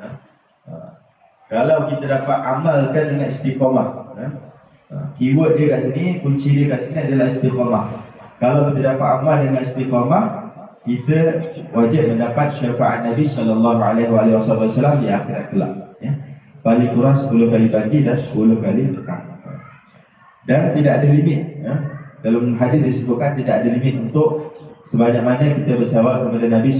Ha? Ha. Kalau kita dapat amalkan dengan istiqamah. Ha? Keyword dia kat sini, kunci dia kat sini adalah istiqamah. Kalau kita dapat amal dengan istiqamah, kita wajib mendapat syafaat Nabi wasallam di akhirat kelak. Ya. Paling kurang 10 kali pagi dan 10 kali petang. Dan tidak ada limit. Ya. Dalam hadis disebutkan tidak ada limit untuk sebanyak mana kita bersyawal kepada Nabi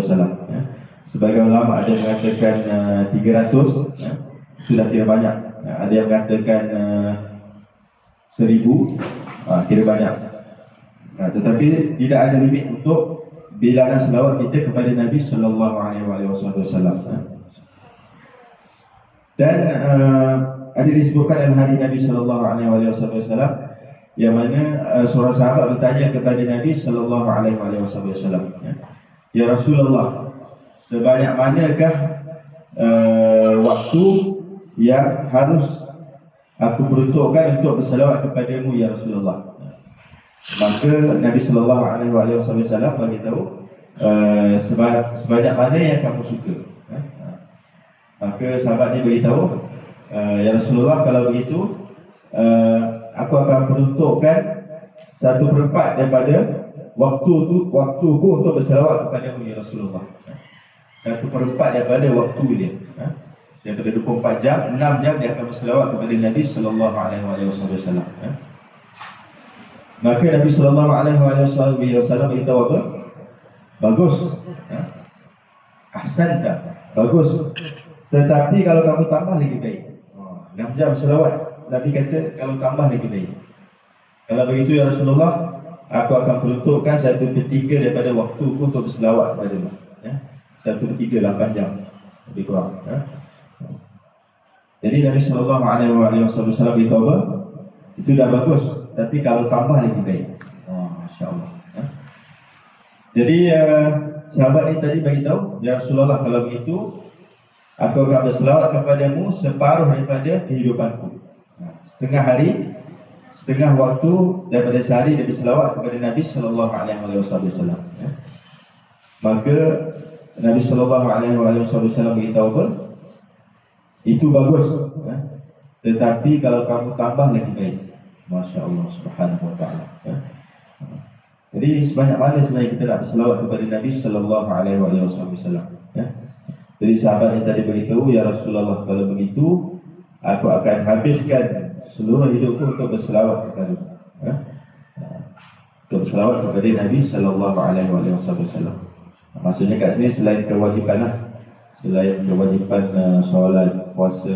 wasallam. Ya. Sebagai ulama ada mengatakan uh, 300 ya. sudah tidak banyak. Ya. Ada yang mengatakan uh, 1000 uh, kira banyak. Nah, tetapi tidak ada limit untuk bilangan selawat kita kepada Nabi sallallahu alaihi wasallam. Ya. Dan uh, ada disebutkan dalam hadis Nabi sallallahu alaihi wasallam yang mana uh, seorang sahabat bertanya kepada Nabi sallallahu alaihi wasallam ya. ya Rasulullah sebanyak manakah uh, waktu yang harus aku peruntukkan untuk bersalawat kepadamu ya Rasulullah maka Nabi sallallahu alaihi wasallam bagi tahu uh, sebanyak mana yang kamu suka ya. maka sahabat ni beritahu uh, ya Rasulullah kalau begitu aku akan peruntukkan satu perempat daripada waktu tu waktu ku untuk berselawat kepada ya Rasulullah. Satu perempat daripada waktu dia. Ha? Daripada 24 jam, 6 jam dia akan berselawat kepada Nabi sallallahu alaihi wasallam. Ha? Maka Nabi sallallahu alaihi wasallam beritahu apa? Bagus. Ha? Ahsanta. Bagus. Tetapi kalau kamu tambah lagi baik. 6 jam selawat Nabi kata kalau tambah lagi baik. Kalau begitu ya Rasulullah, aku akan peruntukkan satu ketiga daripada waktu untuk berselawat kepada. Ya. Satu ketiga lapan jam. Lebih kurang. Ya. Jadi Nabi Sallallahu Alaihi Wasallam itu apa? Itu dah bagus. Tapi kalau tambah lagi baik. Oh, Masya Allah. Ya. Jadi uh, sahabat ini tadi bagi tahu, ya Rasulullah kalau begitu, aku akan berselawat kepadamu separuh daripada kehidupanku setengah hari setengah waktu daripada sehari dia berselawat kepada Nabi sallallahu alaihi wasallam ya. maka Nabi sallallahu alaihi wasallam beritahu apa itu bagus ya. tetapi kalau kamu tambah lagi baik masya-Allah subhanahu wa taala ya. jadi sebanyak mana sebenarnya kita nak berselawat kepada Nabi sallallahu alaihi wasallam ya. Jadi sahabat yang tadi beritahu ya Rasulullah kalau begitu aku akan habiskan seluruh hidupku untuk berselawat kepada ya? untuk berselawat kepada Nabi Sallallahu Alaihi Wasallam. Maksudnya kat sini selain kewajipan lah, selain kewajipan uh, solat, puasa,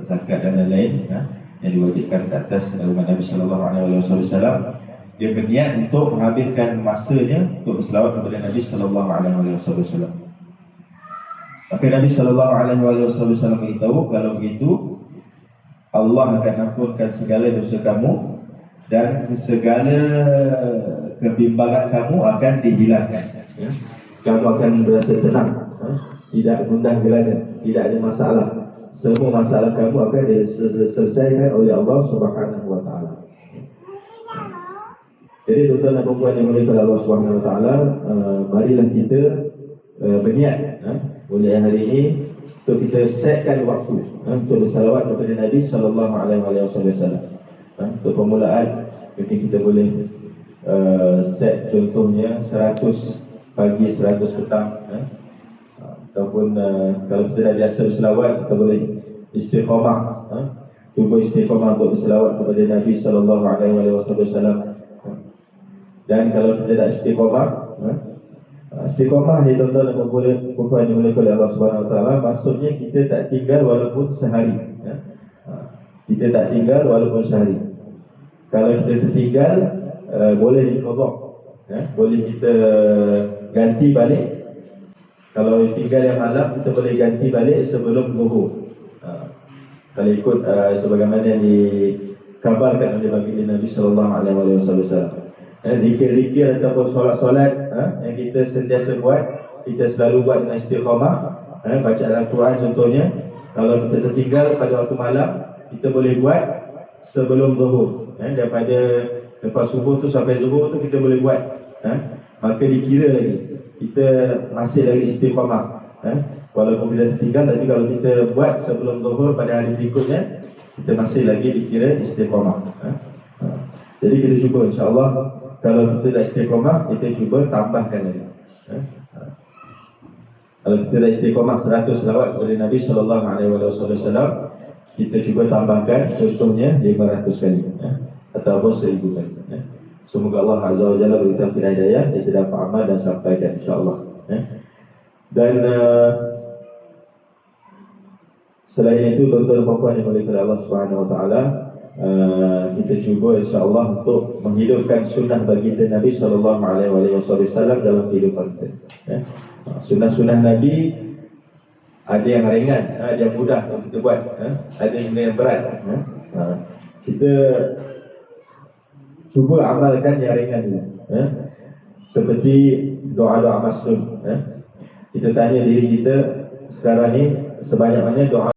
zakat dan lain-lain ya, yang diwajibkan ke atas umat Nabi Sallallahu Alaihi Wasallam, dia berniat untuk menghabiskan masanya untuk berselawat kepada Nabi Sallallahu Alaihi Wasallam. Maka Nabi Sallallahu Alaihi Wasallam beritahu kalau begitu Allah akan ampunkan segala dosa kamu dan segala kebimbangan kamu akan dihilangkan. Ya. Kamu akan berasa tenang, ha? tidak gundah gelana, tidak ada masalah. Semua masalah kamu akan diselesaikan oleh Allah Subhanahu Wa Taala. Jadi tuan-tuan dan puan yang mulia Allah Subhanahu Wa Taala, uh, marilah kita uh, berniat uh, mulai hari ini untuk kita setkan waktu ha, untuk bersalawat kepada Nabi sallallahu alaihi wasallam. Ha, untuk permulaan mungkin kita boleh uh, set contohnya 100 pagi 100 petang ha. ataupun uh, kalau kita dah biasa bersalawat kita boleh istiqamah ha. cuba istiqamah untuk bersalawat kepada Nabi sallallahu alaihi wasallam. Dan kalau kita tak istiqamah ha, Istiqomah ni tuan-tuan dan puan-puan perempuan yang oleh Allah Subhanahu Wa Taala maksudnya kita tak tinggal walaupun sehari. Ha. Kita tak tinggal walaupun sehari. Kalau kita tertinggal uh, boleh dikodok. Boleh kita ganti balik. Kalau tinggal yang malam kita boleh ganti balik sebelum zuhur. Uh, kalau ikut uh, sebagaimana yang dikabarkan oleh baginda Nabi sallallahu alaihi wasallam. Eh, zikir-zikir ataupun solat-solat eh, yang kita sentiasa buat kita selalu buat dengan istiqamah. Eh, baca Al-Quran contohnya. Kalau kita tertinggal pada waktu malam kita boleh buat sebelum zuhur. Eh, daripada lepas subuh tu sampai zuhur tu kita boleh buat. Eh, maka dikira lagi kita masih lagi istiqamah eh. walaupun kita tertinggal tapi kalau kita buat sebelum zuhur pada hari berikutnya kita masih lagi dikira istiqamah ha? Ha. jadi kita cuba insyaAllah kalau kita dah istiqamah kita cuba tambahkan lagi ha? Ha. kalau kita dah istiqamah 100 selawat kepada Nabi SAW kita cuba tambahkan contohnya 500 kali ha? ataupun 1000 kali ha? Semoga Allah Azza wa Jalla beri kita hidayah kita dapat amal dan sampaikan insyaAllah eh. Dan uh, Selain itu tuan-tuan dan puan yang dimuliakan Allah Subhanahu wa taala uh, kita cuba insya-Allah untuk menghidupkan sunnah baginda Nabi sallallahu alaihi wasallam dalam kehidupan kita. Ya. Sunnah-sunnah Nabi ada yang ringan, ada yang mudah untuk kita buat, ada yang berat. Kita cuba amalkan yang ringan dulu eh? seperti doa-doa masnun eh? kita tanya diri kita sekarang ni sebanyak mana doa